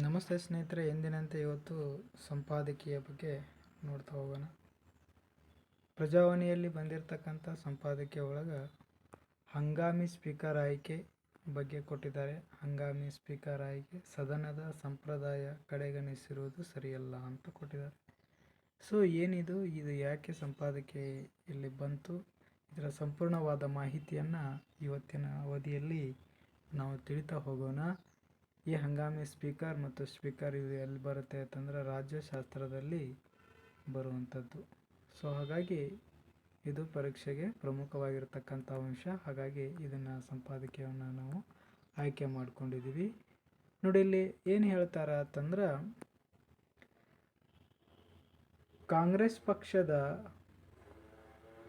ನಮಸ್ತೆ ಸ್ನೇಹಿತರೆ, ಎಂದಿನಂತೆ ಇವತ್ತು ಸಂಪಾದಕೀಯ ಬಗ್ಗೆ ನೋಡ್ತಾ ಹೋಗೋಣ. ಪ್ರಜಾವಾಣಿಯಲ್ಲಿ ಬಂದಿರತಕ್ಕಂಥ ಸಂಪಾದಕೀಯ ಒಳಗೆ ಹಂಗಾಮಿ ಸ್ಪೀಕರ್ ಆಯ್ಕೆ ಬಗ್ಗೆ ಕೊಟ್ಟಿದ್ದಾರೆ. ಹಂಗಾಮಿ ಸ್ಪೀಕರ್ ಆಯ್ಕೆ ಸದನದ ಸಂಪ್ರದಾಯ ಕಡೆಗಣಿಸಿರುವುದು ಸರಿಯಲ್ಲ ಅಂತ ಕೊಟ್ಟಿದ್ದಾರೆ. ಸೊ, ಏನಿದು? ಇದು ಯಾಕೆ ಸಂಪಾದಕೀಯ ಇಲ್ಲಿ ಬಂತು? ಇದರ ಸಂಪೂರ್ಣವಾದ ಮಾಹಿತಿಯನ್ನು ಇವತ್ತಿನ ಅವಧಿಯಲ್ಲಿ ನಾವು ತಿಳಿತಾ ಹೋಗೋಣ. ಈ ಹಂಗಾಮಿ ಸ್ಪೀಕರ್ ಮತ್ತು ಸ್ಪೀಕರ್ ಇದು ಎಲ್ಲಿ ಬರುತ್ತೆ ಅಂತಂದರೆ ರಾಜ್ಯಶಾಸ್ತ್ರದಲ್ಲಿ ಬರುವಂಥದ್ದು. ಸೊ ಹಾಗಾಗಿ ಇದು ಪರೀಕ್ಷೆಗೆ ಪ್ರಮುಖವಾಗಿರ್ತಕ್ಕಂಥ ಅಂಶ. ಹಾಗಾಗಿ ಇದನ್ನು ಸಂಪಾದಕೀಯವನ್ನು ನಾವು ಆಯ್ಕೆ ಮಾಡಿಕೊಂಡಿದ್ದೀವಿ. ನೋಡಿ, ಇಲ್ಲಿ ಏನು ಹೇಳ್ತಾರ ಅಂತಂದ್ರೆ ಕಾಂಗ್ರೆಸ್ ಪಕ್ಷದ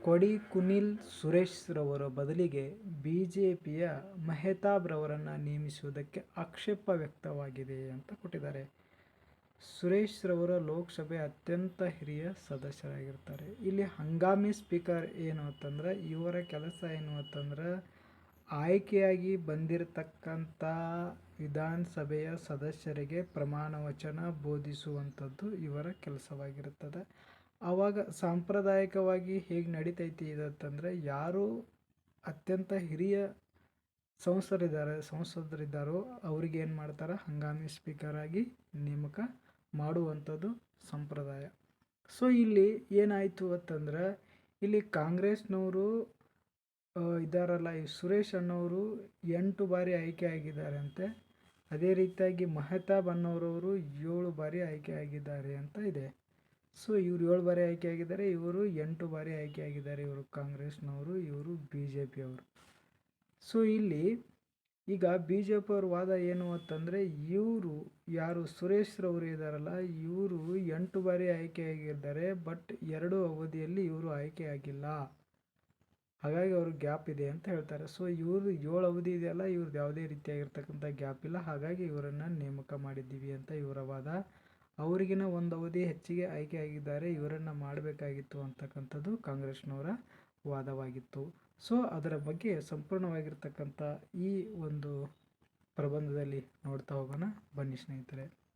ಕೊಡಿ ಕುನಿಲ್ ಸುರೇಶ್ ರವರ ಬದಲಿಗೆ ಬಿ ಜೆ ಪಿಯ ಮೆಹತಾಬ್ ರವರನ್ನು ನೇಮಿಸುವುದಕ್ಕೆ ಆಕ್ಷೇಪ ವ್ಯಕ್ತವಾಗಿದೆ ಅಂತ ಕೊಟ್ಟಿದ್ದಾರೆ. ಸುರೇಶ್ ರವರ ಲೋಕಸಭೆ ಅತ್ಯಂತ ಹಿರಿಯ ಸದಸ್ಯರಾಗಿರ್ತಾರೆ ಇಲ್ಲಿ ಹಂಗಾಮಿ ಸ್ಪೀಕರ್ ಏನು ಅಂತಂದ್ರೆ, ಇವರ ಕೆಲಸ ಏನು ಅಂತಂದ್ರೆ, ಆಯ್ಕೆಯಾಗಿ ಬಂದಿರತಕ್ಕಂಥ ವಿಧಾನಸಭೆಯ ಸದಸ್ಯರಿಗೆ ಪ್ರಮಾಣ ವಚನ ಬೋಧಿಸುವಂಥದ್ದು ಇವರ ಕೆಲಸವಾಗಿರುತ್ತದೆ. ಆವಾಗ ಸಾಂಪ್ರದಾಯಿಕವಾಗಿ ಹೇಗೆ ನಡೀತೈತಿ ಅಂತಂದರೆ ಯಾರು ಅತ್ಯಂತ ಹಿರಿಯ ಸಂಸದರಿದ್ದಾರೆ, ಸಂಸದರಿದ್ದಾರೋ ಅವ್ರಿಗೆ ಏನು ಮಾಡ್ತಾರೆ? ಹಂಗಾಮಿ ಸ್ಪೀಕರಾಗಿ ನೇಮಕ ಮಾಡುವಂಥದ್ದು ಸಂಪ್ರದಾಯ. ಸೊ ಇಲ್ಲಿ ಏನಾಯಿತು ಅಂತಂದ್ರೆ ಇಲ್ಲಿ ಕಾಂಗ್ರೆಸ್ನವರು ಇದ್ದಾರಲ್ಲ ಈ ಸುರೇಶ್ ಅನ್ನೋರು ಎಂಟು ಬಾರಿ ಆಯ್ಕೆ ಆಗಿದ್ದಾರೆ ಅಂತೆ ಅದೇ ರೀತಿಯಾಗಿ ಮಹತಾಬ್ ಅನ್ನೋರವರು ಏಳು ಬಾರಿ ಆಯ್ಕೆ ಆಗಿದ್ದಾರೆ ಅಂತ ಇದೆ. ಸೊ ಇವರು ಏಳು ಬಾರಿ ಆಯ್ಕೆ ಆಗಿದ್ದಾರೆ. ಇವರು ಎಂಟು ಬಾರಿ ಆಯ್ಕೆ ಆಗಿದ್ದಾರೆ ಇವರು ಕಾಂಗ್ರೆಸ್ನವರು, ಇವರು ಬಿ ಜೆ ಪಿಯವರು ಸೊ ಇಲ್ಲಿ ಈಗ ಬಿ ಜೆ ಪಿಯವ್ರ ವಾದ ಏನು ಅಂತಂದರೆ, ಇವರು ಯಾರು ಸುರೇಶ್ ರವರು ಇದ್ದಾರಲ್ಲ ಇವರು ಎಂಟು ಬಾರಿ ಆಯ್ಕೆಯಾಗಿದ್ದಾರೆ ಬಟ್ ಎರಡು ಅವಧಿಯಲ್ಲಿ ಇವರು ಆಯ್ಕೆ ಆಗಿಲ್ಲ. ಹಾಗಾಗಿ ಅವರು ಗ್ಯಾಪ್ ಇದೆ ಅಂತ ಹೇಳ್ತಾರೆ. ಸೊ ಇವರು ಏಳು ಅವಧಿ ಇದೆಯಲ್ಲ, ಇವ್ರದ್ದು ಯಾವುದೇ ರೀತಿಯಾಗಿರ್ತಕ್ಕಂಥ ಗ್ಯಾಪ್ ಇಲ್ಲ. ಹಾಗಾಗಿ ಇವರನ್ನು ನೇಮಕ ಮಾಡಿದ್ದೀವಿ ಅಂತ ಇವರ ವಾದ. ಅವರಿಗಿನ ಒಂದು ಅವಧಿ ಹೆಚ್ಚಿಗೆ ಆಯ್ಕೆ ಆಗಿದ್ದಾರೆ ಇವರನ್ನು ಮಾಡಬೇಕಾಗಿತ್ತು ಅಂತಕ್ಕಂಥದ್ದು ಕಾಂಗ್ರೆಸ್ನವರ ವಾದವಾಗಿತ್ತು. ಸೊ, ಅದರ ಬಗ್ಗೆ ಸಂಪೂರ್ಣವಾಗಿರ್ತಕ್ಕಂಥ ಈ ಒಂದು ಪ್ರಬಂಧದಲ್ಲಿ ನೋಡ್ತಾ ಹೋಗೋಣ. ಬನ್ನಿ ಸ್ನೇಹಿತರೆ.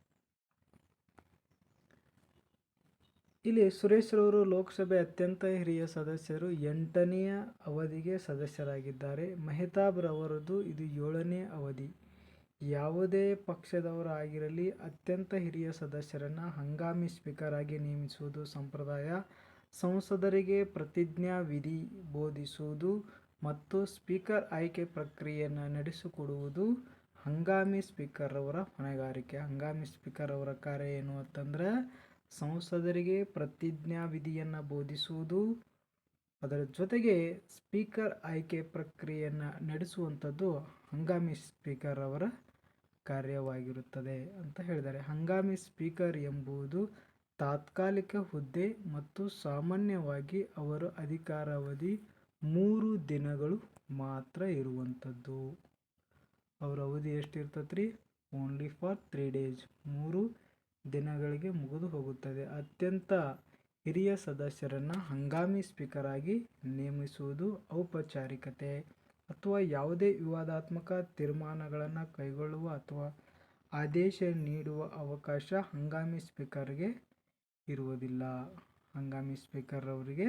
ಇಲ್ಲಿ ಸುರೇಶ್ ರವರು ಲೋಕಸಭೆ ಅತ್ಯಂತ ಹಿರಿಯ ಸದಸ್ಯರು ಎಂಟನೆಯ ಅವಧಿಗೆ ಸದಸ್ಯರಾಗಿದ್ದಾರೆ. ಮೆಹತಾಬ್ ರವರದು ಇದು ಏಳನೇ ಅವಧಿ. ಯಾವುದೇ ಪಕ್ಷದವರಾಗಿರಲಿ, ಅತ್ಯಂತ ಹಿರಿಯ ಸದಸ್ಯರನ್ನು ಹಂಗಾಮಿ ಸ್ಪೀಕರ್ ಆಗಿ ನೇಮಿಸುವುದು ಸಂಪ್ರದಾಯ. ಸಂಸದರಿಗೆ ಪ್ರತಿಜ್ಞಾ ವಿಧಿ ಬೋಧಿಸುವುದು ಮತ್ತು ಸ್ಪೀಕರ್ ಆಯ್ಕೆ ಪ್ರಕ್ರಿಯೆಯನ್ನು ನಡೆಸಿಕೊಡುವುದು ಹಂಗಾಮಿ ಸ್ಪೀಕರ್ ಅವರ ಹೊಣೆಗಾರಿಕೆ. ಹಂಗಾಮಿ ಸ್ಪೀಕರ್ ಅವರ ಕಾರ್ಯ ಏನು ಅಂತಂದ್ರೆ, ಸಂಸದರಿಗೆ ಪ್ರತಿಜ್ಞಾ ವಿಧಿಯನ್ನು ಬೋಧಿಸುವುದು, ಅದರ ಜೊತೆಗೆ ಸ್ಪೀಕರ್ ಆಯ್ಕೆ ಪ್ರಕ್ರಿಯೆಯನ್ನು ನಡೆಸುವಂಥದ್ದು ಹಂಗಾಮಿ ಸ್ಪೀಕರ್ ಅವರ ಕಾರ್ಯವಾಗಿರುತ್ತದೆ ಅಂತ ಹೇಳಿದ್ದಾರೆ. ಹಂಗಾಮಿ ಸ್ಪೀಕರ್ ಎಂಬುದು ತಾತ್ಕಾಲಿಕ ಹುದ್ದೆ ಮತ್ತು ಸಾಮಾನ್ಯವಾಗಿ ಅವರ ಅಧಿಕಾರಾವಧಿ ಮೂರು ದಿನಗಳು ಮಾತ್ರ ಇರುವಂಥದ್ದು. ಅವರ ಅವಧಿ ಎಷ್ಟು ಇರ್ತೈತೆ ರೀ ಓನ್ಲಿ ಫಾರ್ ತ್ರೀ ಡೇಸ್ ಮೂರು ದಿನಗಳಿಗೆ ಮುಗಿದು ಹೋಗುತ್ತದೆ. ಅತ್ಯಂತ ಹಿರಿಯ ಸದಸ್ಯರನ್ನು ಹಂಗಾಮಿ ಸ್ಪೀಕರ್ ಆಗಿ ನೇಮಿಸುವುದು ಔಪಚಾರಿಕತೆ. ಅಥವಾ ಯಾವುದೇ ವಿವಾದಾತ್ಮಕ ತೀರ್ಮಾನಗಳನ್ನು ಕೈಗೊಳ್ಳುವ ಅಥವಾ ಆದೇಶ ನೀಡುವ ಅವಕಾಶ ಹಂಗಾಮಿ ಸ್ಪೀಕರ್ಗೆ ಇರುವುದಿಲ್ಲ. ಹಂಗಾಮಿ ಸ್ಪೀಕರ್ ಅವರಿಗೆ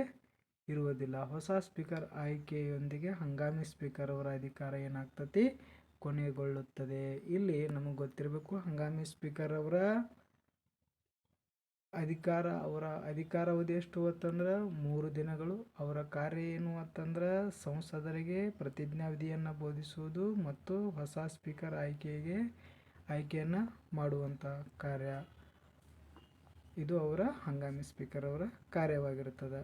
ಇರುವುದಿಲ್ಲ. ಹೊಸ ಸ್ಪೀಕರ್ ಆಯ್ಕೆಯೊಂದಿಗೆ ಹಂಗಾಮಿ ಸ್ಪೀಕರ್ ಅವರ ಅಧಿಕಾರ ಏನಾಗ್ತತಿ? ಕೊನೆಗೊಳ್ಳುತ್ತದೆ. ಇಲ್ಲಿ ನಮಗೆ ಗೊತ್ತಿರಬೇಕು ಹಂಗಾಮಿ ಸ್ಪೀಕರ್ ಅವರ ಅಧಿಕಾರ, ಅವರ ಅಧಿಕಾರಾವಧಿ ಎಷ್ಟು ಅಂತಂದ್ರೆ ಮೂರು ದಿನಗಳು. ಅವರ ಕಾರ್ಯ ಏನು ಅಂತಂದ್ರೆ ಸಂಸದರಿಗೆ ಪ್ರತಿಜ್ಞಾವಿಧಿಯನ್ನು ಬೋಧಿಸುವುದು ಮತ್ತು ಹೊಸ ಸ್ಪೀಕರ್ ಆಯ್ಕೆಗೆ ಆಯ್ಕೆಯನ್ನು ಮಾಡುವಂಥ ಕಾರ್ಯ. ಇದು ಅವರ ಹಂಗಾಮಿ ಸ್ಪೀಕರ್ ಅವರ ಕಾರ್ಯವಾಗಿರುತ್ತದೆ.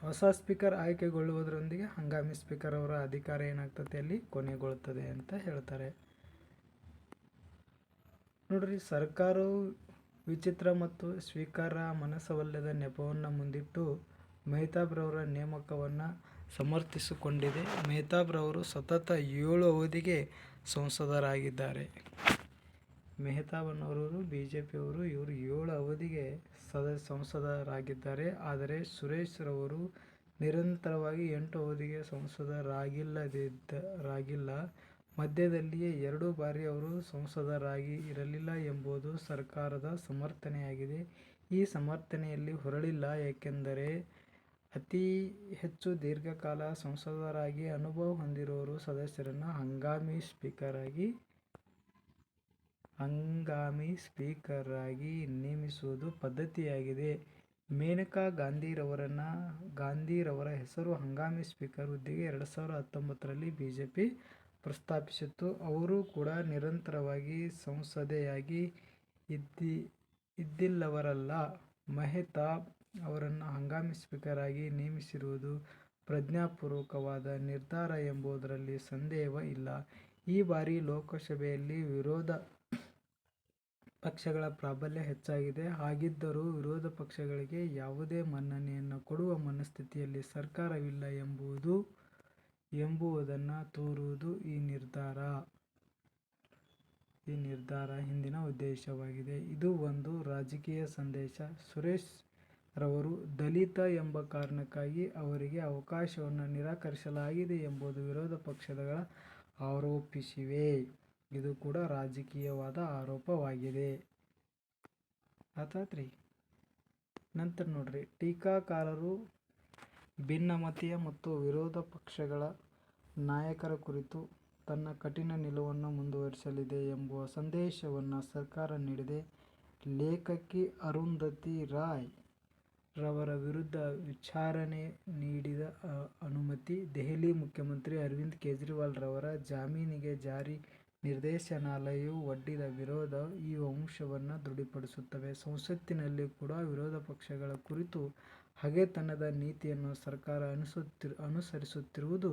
ಹೊಸ ಸ್ಪೀಕರ್ ಆಯ್ಕೆಗೊಳ್ಳುವುದರೊಂದಿಗೆ ಹಂಗಾಮಿ ಸ್ಪೀಕರ್ ಅವರ ಅಧಿಕಾರ ಏನಾಗ್ತದೆ? ಅಲ್ಲಿ ಕೊನೆಗೊಳ್ಳುತ್ತದೆ ಅಂತ ಹೇಳ್ತಾರೆ. ನೋಡ್ರಿ, ಸರ್ಕಾರವು ವಿಚಿತ್ರ ಮತ್ತು ಸ್ವೀಕಾರ ಮನಸ್ಸವಲ್ಲದ ನೆಪವನ್ನು ಮುಂದಿಟ್ಟು ಮೆಹತಾಬ್ರವರ ನೇಮಕವನ್ನು ಸಮರ್ಥಿಸಿಕೊಂಡಿದೆ. ಮೆಹತಾಬ್ರವರು ಸತತ ಏಳು ಅವಧಿಗೆ ಸಂಸದರಾಗಿದ್ದಾರೆ. ಮೆಹತಾಬನವರು ಬಿ ಜೆ ಪಿಯವರು ಇವರು ಏಳು ಅವಧಿಗೆ ಸದ, ಸಂಸದರಾಗಿದ್ದಾರೆ. ಆದರೆ ಸುರೇಶ್ ರವರು ನಿರಂತರವಾಗಿ ಎಂಟು ಅವಧಿಗೆ ಸಂಸದರಾಗಿಲ್ಲದಿದ್ದರಾಗಿಲ್ಲ ಮಧ್ಯದಲ್ಲಿಯೇ ಎರಡು ಬಾರಿ ಅವರು ಸಂಸದರಾಗಿ ಇರಲಿಲ್ಲ ಎಂಬುದು ಸರ್ಕಾರದ ಸಮರ್ಥನೆಯಾಗಿದೆ. ಈ ಸಮರ್ಥನೆಯಲ್ಲಿ ಹುರುಳಿಲ್ಲ. ಏಕೆಂದರೆ, ಅತಿ ಹೆಚ್ಚು ದೀರ್ಘಕಾಲ ಸಂಸದರಾಗಿ ಅನುಭವ ಹೊಂದಿರುವವರು ಸದಸ್ಯರನ್ನು ಹಂಗಾಮಿ ಸ್ಪೀಕರ್ಗಳಾಗಿ ನೇಮಿಸುವುದು ಪದ್ಧತಿಯಾಗಿದೆ. ಮೇನಕಾ ಗಾಂಧಿರವರ ಹೆಸರು ಹಂಗಾಮಿ ಸ್ಪೀಕರ್ ಹುದ್ದೆಗೆ ಎರಡು ಸಾವಿರದ ಹತ್ತೊಂಬತ್ತರಲ್ಲಿ ಬಿಜೆಪಿ ಪ್ರಸ್ತಾಪಿಸಿತ್ತು. ಅವರು ಕೂಡ ನಿರಂತರವಾಗಿ ಸಂಸದೆಯಾಗಿ ಇದ್ದಿ, ಇದ್ದಿಲ್ಲವರಲ್ಲ. ಮೆಹತಾಬ್ ಅವರನ್ನು ಹಂಗಾಮಿ ಸ್ಪೀಕರ್ ಆಗಿ ನೇಮಿಸಿರುವುದು ಪ್ರಜ್ಞಾಪೂರ್ವಕವಾದ ನಿರ್ಧಾರ ಎಂಬುದರಲ್ಲಿ ಸಂದೇಹವೇ ಇಲ್ಲ. ಈ ಬಾರಿ ಲೋಕಸಭೆಯಲ್ಲಿ ವಿರೋಧ ಪಕ್ಷಗಳ ಪ್ರಾಬಲ್ಯ ಹೆಚ್ಚಾಗಿದೆ. ಹಾಗಿದ್ದರೂ ವಿರೋಧ ಪಕ್ಷಗಳಿಗೆ ಯಾವುದೇ ಮನ್ನಣೆಯನ್ನು ಕೊಡುವ ಮನಸ್ಥಿತಿಯಲ್ಲಿ ಸರ್ಕಾರವಿಲ್ಲ ಎಂಬುದನ್ನು ತೋರುವುದು ಈ ನಿರ್ಧಾರ. ಈ ನಿರ್ಧಾರ ಹಿಂದಿನ ಉದ್ದೇಶವಾಗಿದೆ. ಇದು ಒಂದು ರಾಜಕೀಯ ಸಂದೇಶ. ಸುರೇಶ್ ರವರು ದಲಿತ ಎಂಬ ಕಾರಣಕ್ಕಾಗಿ ಅವರಿಗೆ ಅವಕಾಶವನ್ನು ನಿರಾಕರಿಸಲಾಗಿದೆ ಎಂಬುದು ವಿರೋಧ ಪಕ್ಷಗಳು ಆರೋಪಿಸಿವೆ. ಇದು ಕೂಡ ರಾಜಕೀಯವಾದ ಆರೋಪವಾಗಿದೆ. ಟೀಕಾಕಾರರು ಭಿನ್ನಮತೀಯ ಮತ್ತು ವಿರೋಧ ಪಕ್ಷಗಳ ನಾಯಕರ ಕುರಿತು ತನ್ನ ಕಠಿಣ ನಿಲುವನ್ನು ಮುಂದುವರಿಸಲಿದೆ ಎಂಬ ಸಂದೇಶವನ್ನು ಸರ್ಕಾರ ನೀಡಿದೆ. ಲೇಖಕಿ ಅರುಂಧತಿ ರಾಯ್ ರವರ ವಿರುದ್ಧ ವಿಚಾರಣೆ ನೀಡಿದ ಅನುಮತಿ ದೆಹಲಿ ಮುಖ್ಯಮಂತ್ರಿ ಅರವಿಂದ್ ಕೇಜ್ರಿವಾಲ್ ರವರ ಜಾಮೀನಿಗೆ ಜಾರಿ ನಿರ್ದೇಶನಾಲಯವು ಒಡ್ಡಿದ ವಿರೋಧ ಈ ಅಂಶವನ್ನು ದೃಢಪಡಿಸುತ್ತವೆ. ಸಂಸತ್ತಿನಲ್ಲಿ ಕೂಡ ವಿರೋಧ ಪಕ್ಷಗಳ ಕುರಿತು ಹಗೆತನದ ನೀತಿಯನ್ನು ಸರ್ಕಾರ ಅನುಸರಿಸುತ್ತಿರುವುದು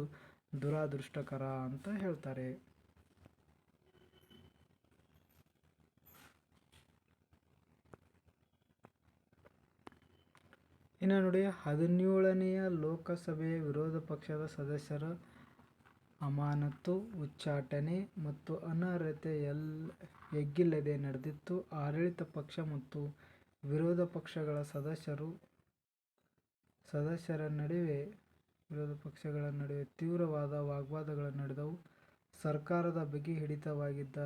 ದುರಾದೃಷ್ಟಕರ ಅಂತ ಹೇಳ್ತಾರೆ. ಇನ್ನು ನೋಡಿ ಹದಿನೇಳನೆಯ ಲೋಕಸಭೆಯ ವಿರೋಧ ಪಕ್ಷದ ಸದಸ್ಯರ ಅಮಾನತು, ಉಚ್ಚಾಟನೆ ಮತ್ತು ಅನರ್ಹತೆ ಎಲ್ ಎಗ್ಗಿಲ್ಲದೆ ನಡೆದಿತ್ತು. ಆಡಳಿತ ಪಕ್ಷ ಮತ್ತು ವಿರೋಧ ಪಕ್ಷಗಳ ಸದಸ್ಯರ ನಡುವೆ ವಿರೋಧ ಪಕ್ಷಗಳ ನಡುವೆ ತೀವ್ರವಾದ ವಾಗ್ವಾದಗಳು ನಡೆದವು. ಸರ್ಕಾರದ ಬಗೆ ಹಿಡಿತವಾಗಿದ್ದ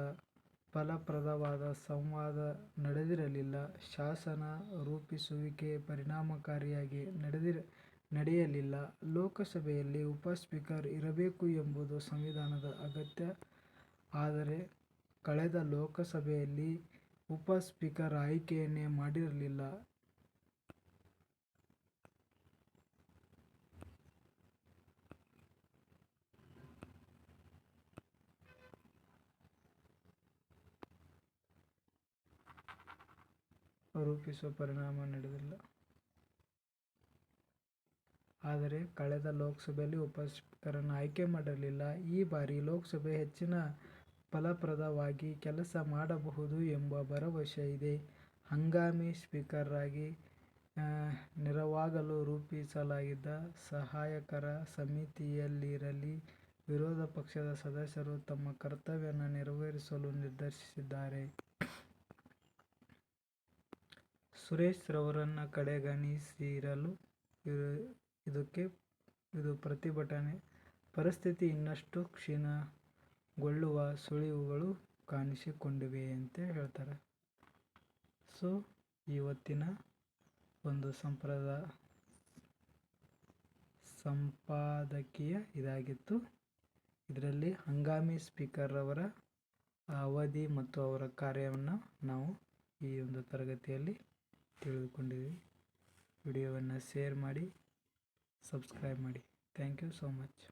ಫಲಪ್ರದವಾದ ಸಂವಾದ ನಡೆದಿರಲಿಲ್ಲ. ಶಾಸನ ರೂಪಿಸುವಿಕೆ ಪರಿಣಾಮಕಾರಿಯಾಗಿ ನಡೆಯಲಿಲ್ಲ. ಲೋಕಸಭೆಯಲ್ಲಿ ಉಪ ಸ್ಪೀಕರ್ ಇರಬೇಕು ಎಂಬುದು ಸಂವಿಧಾನದ ಅಗತ್ಯ. ಆದರೆ ಕಳೆದ ಲೋಕಸಭೆಯಲ್ಲಿ ಉಪ ಸ್ಪೀಕರ್ ಆಯ್ಕೆಯನ್ನೇ ಮಾಡಿರಲಿಲ್ಲ. ಈ ಬಾರಿ ಲೋಕಸಭೆ ಹೆಚ್ಚಿನ ಫಲಪ್ರದವಾಗಿ ಕೆಲಸ ಮಾಡಬಹುದು ಎಂಬ ಭರವಸೆ ಇದೆ. ಹಂಗಾಮಿ ಸ್ಪೀಕರ್ರಾಗಿ ನೆರವಾಗಲು ರೂಪಿಸಲಾಗಿದ್ದ ಸಹಾಯಕರ ಸಮಿತಿಯಲ್ಲಿರಲಿ ವಿರೋಧ ಪಕ್ಷದ ಸದಸ್ಯರು ತಮ್ಮ ಕರ್ತವ್ಯವನ್ನು ನೆರವೇರಿಸಲು ನಿರ್ಧರಿಸಿದ್ದಾರೆ. ಸುರೇಶ್ ಇದಕ್ಕೆ, ಇದು ಪ್ರತಿಭಟನೆ ಪರಿಸ್ಥಿತಿ ಇನ್ನಷ್ಟು ಕ್ಷೀಣಗೊಳ್ಳುವ ಸುಳಿವುಗಳು ಕಾಣಿಸಿಕೊಂಡಿವೆ ಅಂತ ಹೇಳ್ತಾರೆ. ಸೊ, ಇವತ್ತಿನ ಒಂದು ಸಂಪ್ರದ, ಸಂಪಾದಕೀಯ ಇದಾಗಿತ್ತು. ಇದರಲ್ಲಿ ಹಂಗಾಮಿ ಸ್ಪೀಕರ್ ರವರ ಅವಧಿ ಮತ್ತು ಅವರ ಕಾರ್ಯವನ್ನು ನಾವು ಈ ಒಂದು ತರಗತಿಯಲ್ಲಿ ತಿಳಿದುಕೊಂಡಿದ್ದೇವೆ. ವಿಡಿಯೋವನ್ನು ಶೇರ್ ಮಾಡಿ, ಸಬ್ಸ್ಕ್ರೈಬ್ ಮಾಡಿ. Thank you so much.